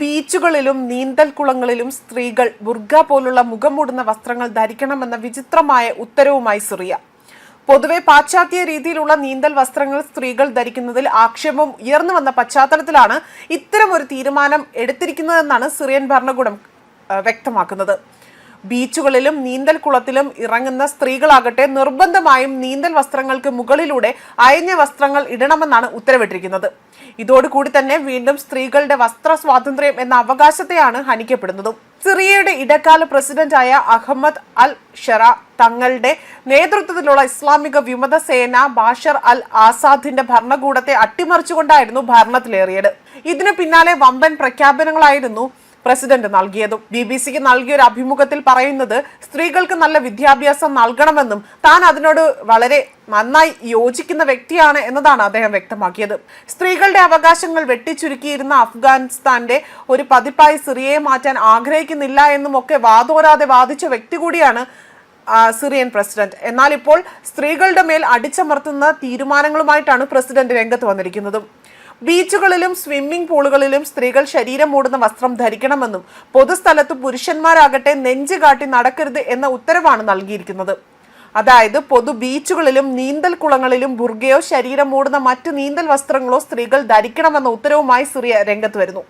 ബീച്ചുകളിലും നീന്തൽ കുളങ്ങളിലും സ്ത്രീകൾ ബുർഗ പോലുള്ള മുഖം മൂടുന്ന വസ്ത്രങ്ങൾ ധരിക്കണമെന്ന വിചിത്രമായ ഉത്തരവുമായി സിറിയ. പൊതുവെ പാശ്ചാത്യ രീതിയിലുള്ള നീന്തൽ വസ്ത്രങ്ങൾ സ്ത്രീകൾ ധരിക്കുന്നതിൽ ആക്ഷേപം ഉയർന്നു വന്ന പശ്ചാത്തലത്തിലാണ് ഇത്തരം ഒരു തീരുമാനം എടുത്തിരിക്കുന്നതെന്നാണ് സിറിയൻ ഭരണകൂടം വ്യക്തമാക്കുന്നത്. ബീച്ചുകളിലും നീന്തൽ കുളത്തിലും ഇറങ്ങുന്ന സ്ത്രീകളാകട്ടെ നിർബന്ധമായും നീന്തൽ വസ്ത്രങ്ങൾക്ക് മുകളിലൂടെ അയഞ്ഞ വസ്ത്രങ്ങൾ ഇടണമെന്നാണ് ഉത്തരവിട്ടിരിക്കുന്നത്. ഇതോടുകൂടി തന്നെ വീണ്ടും സ്ത്രീകളുടെ വസ്ത്ര സ്വാതന്ത്ര്യം എന്ന അവകാശത്തെയാണ് ഹനിക്കപ്പെടുന്നതും. സിറിയയുടെ ഇടക്കാല പ്രസിഡന്റായ അഹമ്മദ് അൽ ഷെറ തങ്ങളുടെ നേതൃത്വത്തിലുള്ള ഇസ്ലാമിക വിമത സേന ബാഷർ അൽ ആസാദിന്റെ ഭരണകൂടത്തെ അട്ടിമറിച്ചുകൊണ്ടായിരുന്നു ഭരണത്തിലേറിയത്. ഇതിനു പിന്നാലെ വമ്പൻ പ്രഖ്യാപനങ്ങളായിരുന്നു പ്രസിഡന്റ് നൽകിയതും. ബി ബി സിക്ക് നൽകിയൊരു അഭിമുഖത്തിൽ പറയുന്നത് സ്ത്രീകൾക്ക് നല്ല വിദ്യാഭ്യാസം നൽകണമെന്നും താൻ അതിനോട് വളരെ നന്നായി യോജിക്കുന്ന വ്യക്തിയാണ് എന്നതാണ് അദ്ദേഹം വ്യക്തമാക്കിയത്. സ്ത്രീകളുടെ അവകാശങ്ങൾ വെട്ടിച്ചുരുക്കിയിരുന്ന അഫ്ഗാനിസ്ഥാന്റെ ഒരു പതിപ്പായി സിറിയയെ മാറ്റാൻ ആഗ്രഹിക്കുന്നില്ല എന്നും ഒക്കെ വാദോരാതെ വാദിച്ച വ്യക്തി കൂടിയാണ് സിറിയൻ പ്രസിഡന്റ്. എന്നാൽ ഇപ്പോൾ സ്ത്രീകളുടെ മേൽ അടിച്ചമർത്തുന്ന തീരുമാനങ്ങളുമായിട്ടാണ് പ്രസിഡന്റ് രംഗത്ത് വന്നിരിക്കുന്നതും. ബീച്ചുകളിലും സ്വിമ്മിംഗ് പൂളുകളിലും സ്ത്രീകൾ ശരീരം മൂടുന്ന വസ്ത്രം ധരിക്കണമെന്നും പൊതുസ്ഥലത്ത് പുരുഷന്മാരാകട്ടെ നെഞ്ച് കാട്ടി നടക്കരുത് എന്ന ഉത്തരവാണ് നൽകിയിരിക്കുന്നത്. അതായത് പൊതു ബീച്ചുകളിലും നീന്തൽ കുളങ്ങളിലും ബുർഗയോ ശരീരം മൂടുന്ന മറ്റ് നീന്തൽ വസ്ത്രങ്ങളോ സ്ത്രീകൾ ധരിക്കണമെന്ന ഉത്തരവുമായി സിറിയ രംഗത്ത് വരുന്നു.